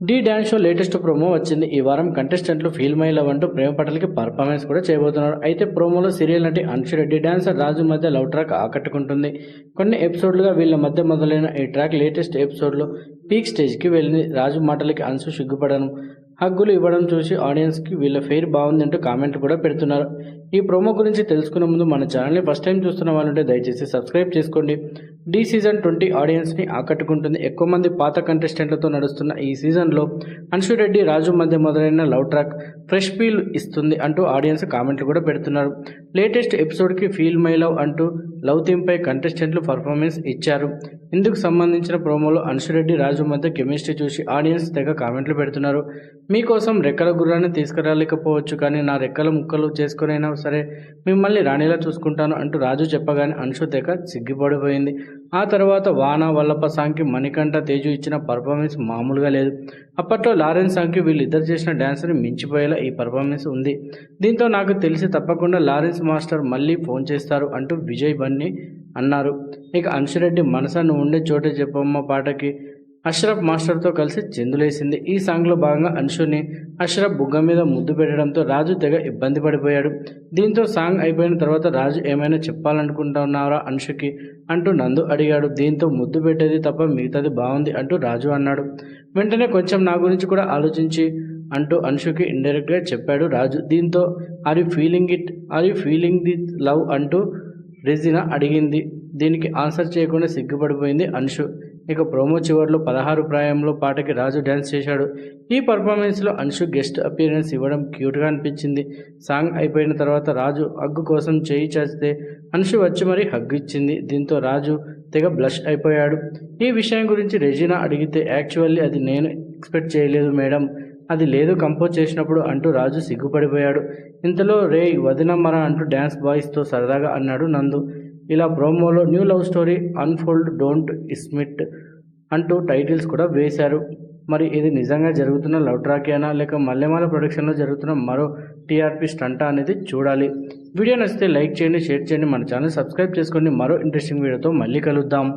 Dhee dance show latest promo వచ్చింది. ఈ వారం కంటెస్టెంట్లు ఫీల్ మై లవ్ అంటూ ప్రేమ పటలకి పర్ఫార్మెన్స్ కూడా చేయబోతున్నారు. అయితే ప్రోమోలో సీరియల్ నటి అన్షురెడ్డి డాన్సర్ రాజు మధ్య లవ్ ట్రాక్ ఆకట్టుకుంటుంది. కొన్ని ఎపిసోడ్లుగా వీళ్ళ మధ్య మొదలైన ఈ ట్రాక్ లేటెస్ట్ ఎపిసోడ్లో పీక్ స్టేజ్కి వెళ్ళింది. రాజు మాటలకి అంశు సిగ్గుపడను. హగ్గులు ఇవ్వడం చూసి ఆడియన్స్కి వీళ్ళ ఫెయిర్ బాగుందంటూ కామెంట్లు కూడా పెడుతున్నారు. ఈ ప్రోమో గురించి తెలుసుకునే ముందు మన ఛానల్ని ఫస్ట్ టైం చూస్తున్న వాళ్ళుంటే దయచేసి సబ్స్క్రైబ్ చేసుకోండి. డీ సీజన్ ట్వంటీ ఆడియన్స్ని ఆకట్టుకుంటుంది. ఎక్కువ మంది పాత కంటెస్టెంట్లతో నడుస్తున్న ఈ సీజన్లో అన్షురెడ్డి రాజు మధ్య మొదలైన లవ్ ట్రాక్ ఫ్రెష్ ఫీల్ ఇస్తుంది అంటూ ఆడియన్స్ కామెంట్లు కూడా పెడుతున్నారు. లేటెస్ట్ ఎపిసోడ్కి ఫీల్ మై లవ్ అంటూ లవ్ థీమ్పై కంటెస్టెంట్లు పర్ఫార్మెన్స్ ఇచ్చారు. ఇందుకు సంబంధించిన ప్రోమోలో అంశురెడ్డి రాజు మధ్య కెమిస్ట్రీ చూసి ఆడియన్స్ తెగ కామెంట్లు పెడుతున్నారు. మీకోసం రెక్కల గుర్రాన్ని తీసుకురాలేకపోవచ్చు కానీ నా రెక్కల ముక్కలు చేసుకునైనా సరే మిమ్మల్ని రాణిలా చూసుకుంటాను అంటూ రాజు చెప్పగానే అంశు తెగ సిగ్గిపడిపోయింది. ఆ తర్వాత వాన వల్లప సాంగ్కి మణికంఠ తేజు ఇచ్చిన పర్ఫార్మెన్స్ మామూలుగా లేదు. అప్పట్లో లారెన్స్ సాంగ్కి వీళ్ళిద్దరు చేసిన డ్యాన్స్ని మించిపోయేలా ఈ పర్ఫార్మెన్స్ ఉంది. దీంతో నాకు తెలిసి తప్పకుండా లారెన్స్ మాస్టర్ మళ్ళీ ఫోన్ చేస్తారు అంటూ విజయ్ బన్నీ అన్నారు. ఇక అంశురెడ్డి మనసన్ను ఉండే చోటే చెప్పమ్మ పాటకి అష్రఫ్ మాస్టర్తో కలిసి చెందులేసింది. ఈ సాంగ్లో భాగంగా అంశుని అష్రఫ్ బుగ్గ మీద ముద్దు పెట్టడంతో రాజు తెగ ఇబ్బంది పడిపోయాడు. దీంతో సాంగ్ అయిపోయిన తర్వాత రాజు ఏమైనా చెప్పాలనుకుంటున్నారా అంశుకి అంటూ నందు అడిగాడు. దీంతో ముద్దు పెట్టేది తప్ప మిగతాది బాగుంది అంటూ రాజు అన్నాడు. వెంటనే కొంచెం నా గురించి కూడా ఆలోచించి అంటూ అంశుకి ఇండైరెక్ట్గా చెప్పాడు రాజు. దీంతో are you feeling it are you feeling the love అంటూ రెజినా అడిగింది. దీనికి ఆన్సర్ చేయకుండా సిగ్గుపడిపోయింది అన్షు ఇక ప్రోమో చివరిలో పదహారు ప్రాయంలో పాటకి రాజు డ్యాన్స్ చేశాడు. ఈ పర్ఫార్మెన్స్లో అన్షు గెస్ట్ అపీరెన్స్ ఇవ్వడం క్యూట్గా అనిపించింది. సాంగ్ అయిపోయిన తర్వాత రాజు హగ్గు కోసం చేయి చేస్తే అన్షు వచ్చి మరీ హగ్గు ఇచ్చింది. దీంతో రాజు తెగ బ్లష్ అయిపోయాడు. ఈ విషయం గురించి రెజీనా అడిగితే యాక్చువల్లీ అది నేను ఎక్స్పెక్ట్ చేయలేదు మేడం. అది లేదు కంపోజ్ చేసినప్పుడు అంటూ రాజు సిగ్గుపడిపోయాడు. ఇంతలో రే వదినమ్మరా అంటూ డ్యాన్స్ బాయ్స్తో సరదాగా అన్నాడు నందు. ఇలా ప్రోమోలో new love story unfold don't ఇస్మిట్ అంటూ టైటిల్స్ కూడా వేశారు. మరి ఇది నిజంగా జరుగుతున్న లవ్ ట్రాకేనా లేక మల్లెమాల ప్రొడక్షన్లో జరుగుతున్న మరో టీఆర్పీ స్టంటా అనేది చూడాలి. వీడియో నచ్చితే లైక్ చేయండి షేర్ చేయండి మన ఛానల్ సబ్స్క్రైబ్ చేసుకోండి. మరో ఇంట్రెస్టింగ్ వీడియోతో మళ్ళీ కలుద్దాం.